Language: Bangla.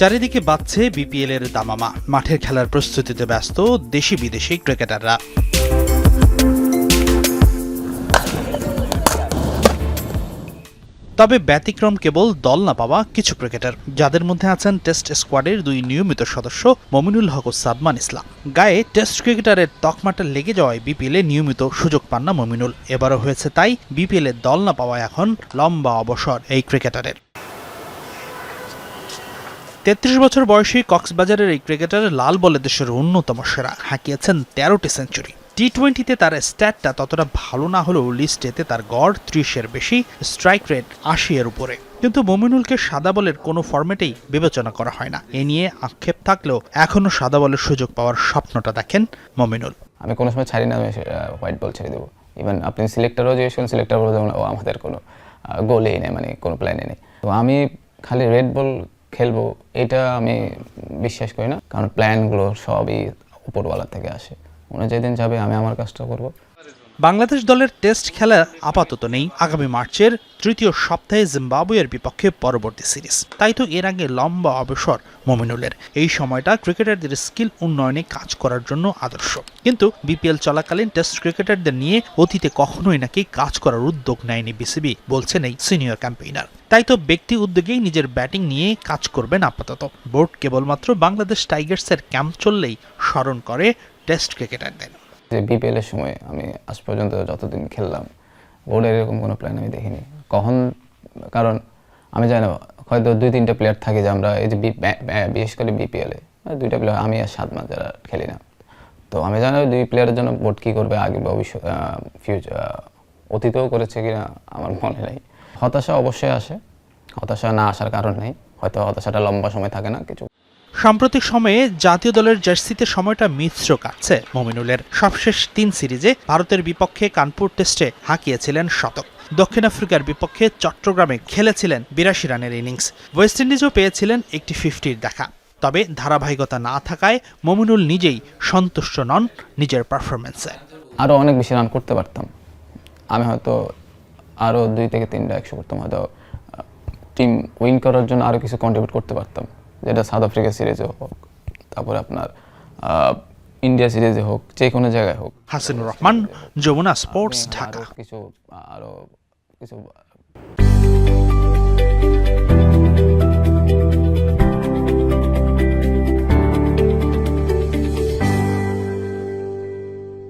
চারিদিকে বাড়ছে বিপিএল এর দামামা। মাঠের খেলার প্রস্তুতিতে ব্যস্ত দেশি বিদেশি ক্রিকেটাররা। তবে ব্যতিক্রম কেবল দল না পাওয়া কিছু ক্রিকেটার। যাদের মধ্যে আছেন টেস্ট স্কোয়াডের দুই নিয়মিত সদস্য মমিনুল হক ও সাদমান ইসলাম। গায়ে টেস্ট ক্রিকেটারের তকমাটা লেগে যাওয়ায় বিপিএলে নিয়মিত সুযোগ পান না মমিনুল। এবারও হয়েছে তাই বিপিএলে দল না পাওয়া এখন লম্বা অবসর এই ক্রিকেটারের। তেত্রিশ বছর বয়সী কক্সবাজারের এই ক্রিকেটার লাল বলে দেশের অন্যতম সেরা। হাঁকিয়েছেন তেরোটি সেঞ্চুরি। টি টোয়েন্টিতে তার স্ট্যাটটা ততটা ভালো না হলেও লিস্টেতে তার গড় ত্রিশের বেশি, স্ট্রাইক রেট আশি এর উপরে। কিন্তু মমিনুলকে সাদা বলের কোনো ফরম্যাটেই বিবেচনা করা হয় না। এ নিয়ে আক্ষেপ থাকলেও এখনও সাদা বলের সুযোগ পাওয়ার স্বপ্নটা দেখেন মমিনুল। আমি কোনো সময় ছাড়ি না আমি হোয়াইট বল ছেড়ে দেবো। ইভেন আপনি সিলেক্টারও জিজ্ঞেস সিলেক্টার বলে ও আমাদের কোনো গোলেই নেই মানে কোনো প্ল্যানে নেই। তো আমি খালি রেড বল খেলব, এটা আমি বিশ্বাস করি না। কারণ প্ল্যানগুলো সবই উপরওয়ালা থেকে আসে। উনি যেদিন যাবে আমি আমার কাজটা করব। বাংলাদেশ দলের টেস্ট খেলা আপাতত নেই। আগামী মার্চের তৃতীয় সপ্তাহে জিম্বাবুয়ের বিপক্ষে পরবর্তী সিরিজ। তাই তো এর আগে লম্বা অবসর মমিনুলের। এই সময়টা ক্রিকেটারদের স্কিল উন্নয়নে কাজ করার জন্য আদর্শ। কিন্তু বিপিএল চলাকালীন টেস্ট ক্রিকেটারদের নিয়ে অতীতে কখনোই নাকি কাজ করার উদ্যোগ নেয়নি বিসিবি, বলছেন এই সিনিয়র ক্যাম্পেইনার। তাই তো ব্যক্তি উদ্যোগেই নিজের ব্যাটিং নিয়ে কাজ করবেন আপাতত। বোর্ড কেবলমাত্র বাংলাদেশ টাইগার্সের ক্যাম্প চললেই স্মরণ করে টেস্ট ক্রিকেটারদের। যে বিপিএল এর সময় আমি আজ পর্যন্ত যতদিন খেললাম, বোর্ডের এরকম কোনো প্ল্যান আমি দেখিনি। কখন? কারণ আমি জানি না, হয়তো দুই, তিনটা প্লেয়ার থাকে যে আমরা এই যে বিশেষ করে বিপিএলে দুইটা প্লেয়ার আমি আর সাত মাস যারা খেলি না। তো আমি জানি দুই প্লেয়ারের জন্য বোর্ড কী করবে আগে ভবিষ্যৎ ফিউচার অতীতেও করেছে কিনা আমার মনে নেই। হতাশা অবশ্যই আসে, হতাশা না আসার কারণ নেই। হয়তো হতাশাটা লম্বা সময় থাকে না, কিছু সাম্প্রতিক সময়ে জাতীয় দলের জার্সিতে সময়টা মিশ্র কাটছে মমিনুলের সবশেষ তিন সিরিজে ভারতের বিপক্ষে কানপুর টেস্টে হাঁকিয়েছিলেন শতক। দক্ষিণ আফ্রিকার বিপক্ষে চট্টগ্রামে খেলেছিলেন বিরাশি রানের ইনিংস। ওয়েস্ট ইন্ডিজও পেয়েছিলেন একটি ফিফটির দেখা। তবে ধারাবাহিকতা না থাকায় মমিনুল নিজেই সন্তুষ্ট নন নিজের পারফরমেন্সে আরও অনেক বেশি রান করতে পারতাম। আমি হয়তো আরও দুই থেকে তিনটা একশো করতাম। হয়তো টিম উইন করার জন্য আরও কিছু কন্ট্রিবিউট করতে পারতাম। যেটা সাউথ আফ্রিকা সিরিজে হোক তারপরে আপনার ইন্ডিয়া সিরিজে হোক যে কোনো জায়গায় হোক। হাসিনুর রহমান যমুনা স্পোর্টস ঢাকা। কিছু আরও কিছু